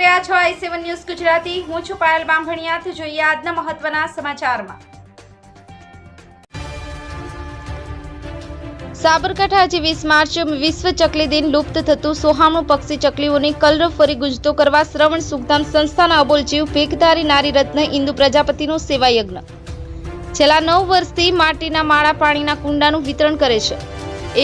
રહ્યા છો આઈ seven news Gujarati. હું છું પાયલ બાંભણિયાથી જોઈએ આજના મહત્વના સમાચારમાં. સાબરકાંઠા આજે વીસ માર્ચ, વિશ્વ ચકલી દિન લુપ્ત થતું સોહામણું પક્ષી ચકલીઓની કલરવ ફરી ગુજતો કરવા શ્રવણ સુખધામ સંસ્થાના અબોલ જીવ ભેખધારી નારી રત્ન ઇન્દુ પ્રજાપતિનું સેવા યજ્ઞ છેલ્લા નવ વર્ષથી માટીના માળા પાણીના કુંડાનું વિતરણ કરે છે.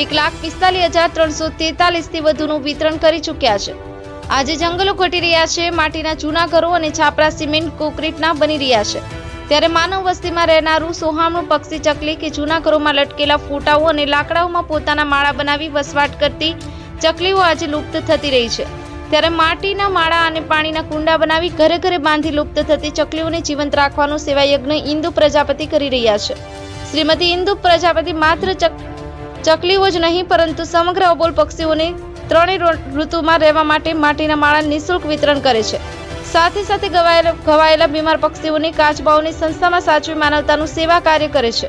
એક લાખ પિસ્તાલીસ હજાર ત્રણસો તેતાલીસથી વધુનું વિતરણ કરી ચૂક્યા છે. આજે જંગલો ઘટી રહ્યા છે, માટીના જૂના ઘરો અને છાપરા સિમેન્ટ કોન્ક્રીટના બની રહ્યા છે. ત્યારે માનવ વસ્તીમાં રહેનારું સોહામણું પક્ષી ચકલી કે જૂના ઘરોમાં લટકેલા ફોટાઓ અને લાકડાઓમાં પોતાના માળા બનાવી વસવાટ કરતી ચકલીઓ આજે લુપ્ત થતી રહી છે. ત્યારે માટીના માળા અને પાણીના કુંડા બનાવી ઘરે ઘરે બાંધી લુપ્ત થતી ચકલીઓને જીવંત રાખવાનો સેવાયજ્ઞ ઇન્દુ પ્રજાપતિ કરી રહ્યા છે. શ્રીમતી ઇન્દુ પ્રજાપતિ માત્ર ચક, ચકલીઓ જ નહીં, પરંતુ સમગ્ર અબોલ પક્ષીઓને ત્રણેય ઋતુમાં રહેવા માટે માટીના માળા નિઃશુલ્ક વિતરણ કરે છે. સાથે સાથે ગવાયેલા ઘવાયેલા બીમાર પક્ષીઓની કાચબાઓની સંસ્થામાં સાચવી માનવતાનું સેવા કાર્ય કરે છે.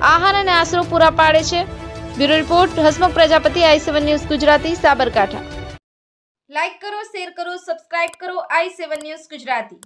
આહાર અને આશરો પૂરા પાડે છે. Bureau report, Hasmukh Prajapati, I seven news, Gujarati, Sabarkantha. Like કરો, શેર કરો, સબસ્ક્રાઇબ કરો, આઈ સેવન ન્યૂઝ, ગુજરાતી.